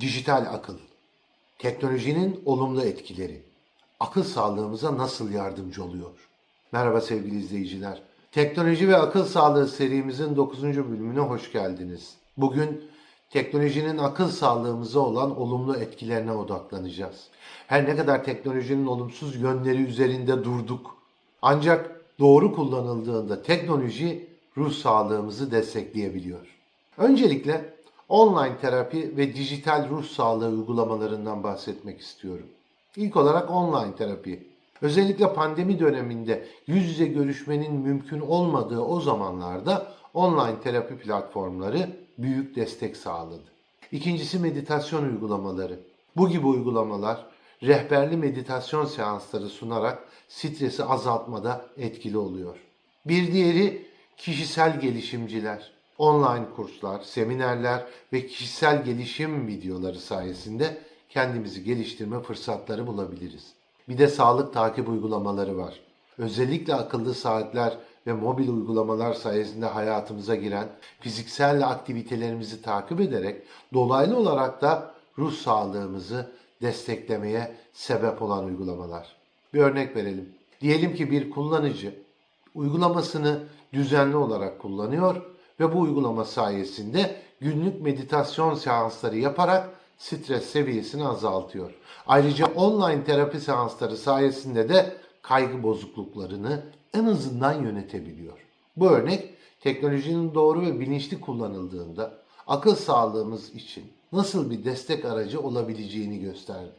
Dijital akıl. Teknolojinin olumlu etkileri. Akıl sağlığımıza nasıl yardımcı oluyor? Merhaba sevgili izleyiciler. Teknoloji ve akıl sağlığı serimizin 9. bölümüne hoş geldiniz. Bugün teknolojinin akıl sağlığımıza olan olumlu etkilerine odaklanacağız. Her ne kadar teknolojinin olumsuz yönleri üzerinde durduk. Ancak doğru kullanıldığında teknoloji ruh sağlığımızı destekleyebiliyor. Öncelikle online terapi ve dijital ruh sağlığı uygulamalarından bahsetmek istiyorum. İlk olarak online terapi. Özellikle pandemi döneminde yüz yüze görüşmenin mümkün olmadığı o zamanlarda online terapi platformları büyük destek sağladı. İkincisi meditasyon uygulamaları. Bu gibi uygulamalar rehberli meditasyon seansları sunarak stresi azaltmada etkili oluyor. Bir diğeri kişisel gelişimciler. Online kurslar, seminerler ve kişisel gelişim videoları sayesinde kendimizi geliştirme fırsatları bulabiliriz. Bir de sağlık takip uygulamaları var. Özellikle akıllı saatler ve mobil uygulamalar sayesinde hayatımıza giren fiziksel aktivitelerimizi takip ederek dolaylı olarak da ruh sağlığımızı desteklemeye sebep olan uygulamalar. Bir örnek verelim. Diyelim ki bir kullanıcı uygulamasını düzenli olarak kullanıyor ve bu uygulama sayesinde günlük meditasyon seansları yaparak stres seviyesini azaltıyor. Ayrıca online terapi seansları sayesinde de kaygı bozukluklarını en azından yönetebiliyor. Bu örnek teknolojinin doğru ve bilinçli kullanıldığında akıl sağlığımız için nasıl bir destek aracı olabileceğini gösterdi.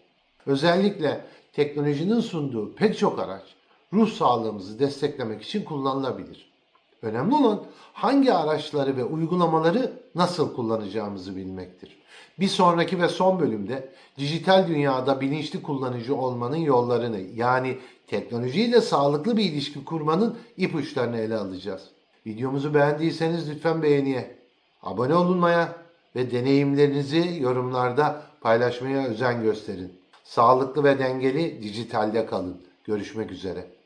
Özellikle teknolojinin sunduğu pek çok araç ruh sağlığımızı desteklemek için kullanılabilir. Önemli olan hangi araçları ve uygulamaları nasıl kullanacağımızı bilmektir. Bir sonraki ve son bölümde dijital dünyada bilinçli kullanıcı olmanın yollarını yani teknolojiyle sağlıklı bir ilişki kurmanın ipuçlarını ele alacağız. Videomuzu beğendiyseniz lütfen beğeniye, abone olunmaya ve deneyimlerinizi yorumlarda paylaşmaya özen gösterin. Sağlıklı ve dengeli dijitalde kalın. Görüşmek üzere.